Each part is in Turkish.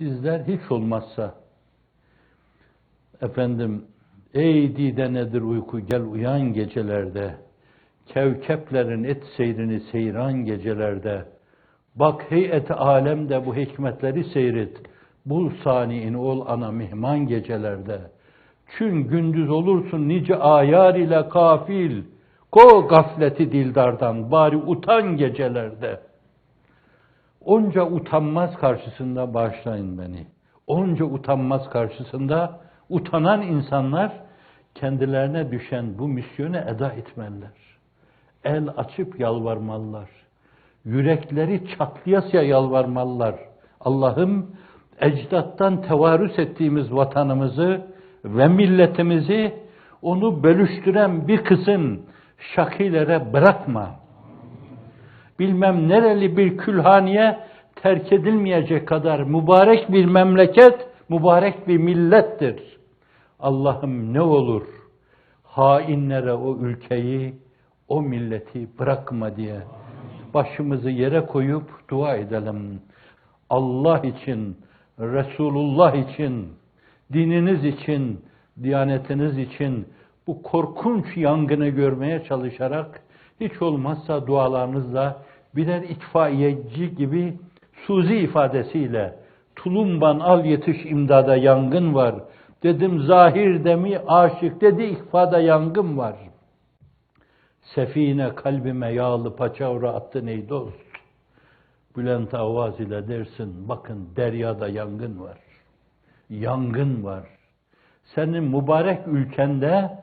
sizler hiç olmazsa efendim ey dide nedir uyku gel uyan gecelerde kevkeplerin et seyrini seyran gecelerde. Bak heyet alemde bu hikmetleri seyret. Bul saniin ol ana mihman gecelerde. Çün gündüz olursun nice ayar ile kafil. Ko gafleti dildardan bari utan gecelerde onca utanmaz karşısında bağışlayın beni onca utanmaz karşısında utanan insanlar kendilerine düşen bu misyonu eda etmeliler. El açıp yalvarmalılar. Yürekleri çatlayasya yalvarmalılar. Allah'ım ecdattan tevarüs ettiğimiz vatanımızı ve milletimizi onu bölüştüren bir kısım şakilere bırakma. Bilmem nereli bir külhaniye terk edilmeyecek kadar mübarek bir memleket, mübarek bir millettir. Allah'ım ne olur hainlere o ülkeyi, o milleti bırakma diye başımızı yere koyup dua edelim. Allah için, Resulullah için, dininiz için, diyanetiniz için bu korkunç yangını görmeye çalışarak hiç olmazsa dualarınızla birer itfaiyeci gibi suzi ifadesiyle tulumban al yetiş imdada yangın var. Dedim zahir demi aşık dedi ifade yangın var. Sefine kalbime yağlı paçavra attın ey dost. Bülent Avaz ile dersin bakın deryada yangın var. Yangın var. Senin mübarek ülkende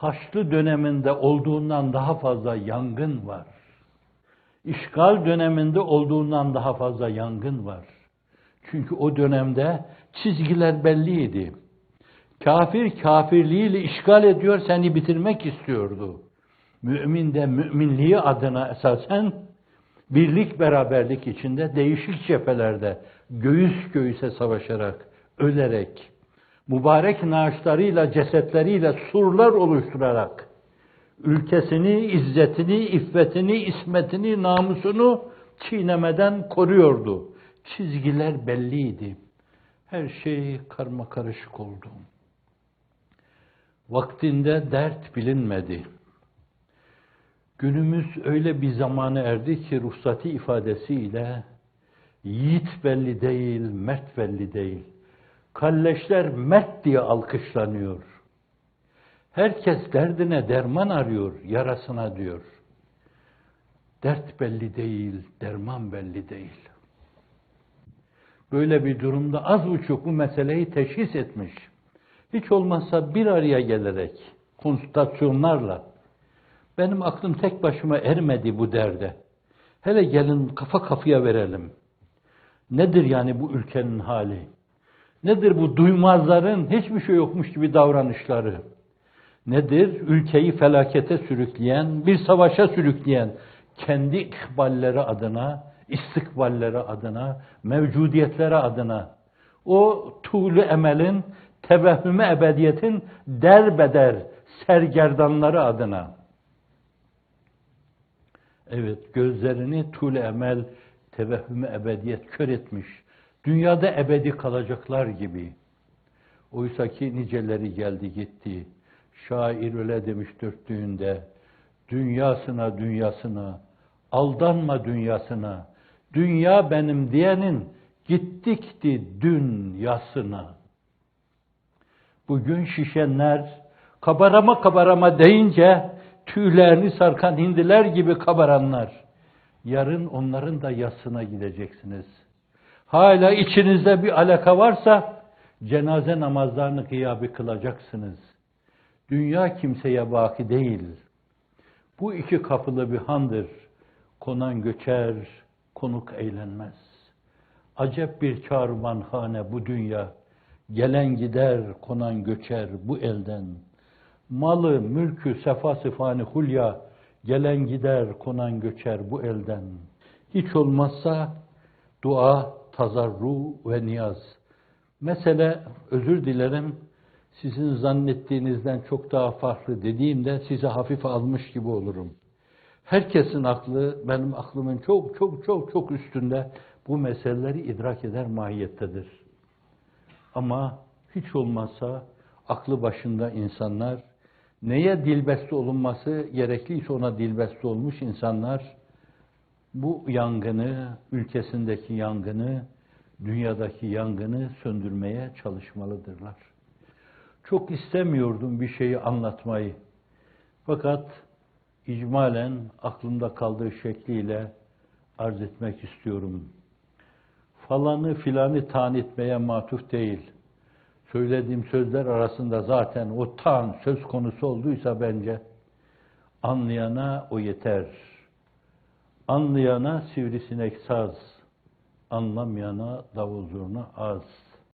Haçlı döneminde olduğundan daha fazla yangın var. İşgal döneminde olduğundan daha fazla yangın var. Çünkü o dönemde çizgiler belliydi. Kafir kafirliğiyle işgal ediyor, seni bitirmek istiyordu. Mümin de müminliği adına esasen birlik beraberlik içinde değişik cephelerde göğüs göğüse savaşarak, ölerek, mübarek naaşlarıyla, cesetleriyle surlar oluşturarak ülkesini, izzetini, iffetini, ismetini, namusunu çiğnemeden koruyordu. Çizgiler belliydi. Her şey karma karışık oldu. Vaktinde dert bilinmedi. Günümüz öyle bir zamanı erdi ki ruhsati ifadesiyle yiğit belli değil, mert belli değil. Kalleşler mert diye alkışlanıyor. Herkes derdine derman arıyor, yarasına diyor. Dert belli değil, derman belli değil. Böyle bir durumda az buçuk bu meseleyi teşhis etmiş. Hiç olmazsa bir araya gelerek, konsültasyonlarla, benim aklım tek başıma ermedi bu derde. Hele gelin kafa kafaya verelim. Nedir yani bu ülkenin hali? Nedir bu duymazların hiçbir şey yokmuş gibi davranışları? Nedir? Ülkeyi felakete sürükleyen, bir savaşa sürükleyen, kendi ikballeri adına, istikballeri adına, mevcudiyetleri adına, o tuğlu emelin, tevehhümü ebediyetin derbeder sergerdanları adına. Evet, gözlerini tuğlu emel, tevehhümü ebediyet kör etmiş. Dünyada ebedi kalacaklar gibi. Oysa ki niceleri geldi gitti. Şair öyle demiş dörtlüğünde. Dünyasına dünyasına, aldanma dünyasına. Dünya benim diyenin gittikti dünyasına. Bugün şişenler kabarama kabarama deyince tüylerini sarkan hindiler gibi kabaranlar. Yarın onların da yasına gideceksiniz. Hala içinizde bir alaka varsa cenaze namazlarını gıyabi kılacaksınız. Dünya kimseye baki değil. Bu iki kapılı bir handır. Konan göçer, konuk eğlenmez. Acep bir hane bu dünya. Gelen gider, konan göçer bu elden. Malı, mülkü, sefa sıfani hulya, gelen gider, konan göçer bu elden. Hiç olmazsa dua, tazarru ve niyaz. Mesele, özür dilerim, sizin zannettiğinizden çok daha farklı dediğimde size hafife almış gibi olurum. Herkesin aklı benim aklımın çok çok çok çok üstünde bu meseleleri idrak eder mahiyettedir. Ama hiç olmazsa aklı başında insanlar, neye dilbeste olunması gerekliyse ona dilbeste olmuş insanlar, bu yangını, ülkesindeki yangını, dünyadaki yangını söndürmeye çalışmalıdırlar. Çok istemiyordum bir şeyi anlatmayı. Fakat icmalen aklımda kaldığı şekliyle arz etmek istiyorum. Falanı filanı tan etmeye matuf değil. Söylediğim sözler arasında zaten o tan söz konusu olduysa bence anlayana o yeter. Anlayana sivrisinek saz, anlamayana davul zurna az.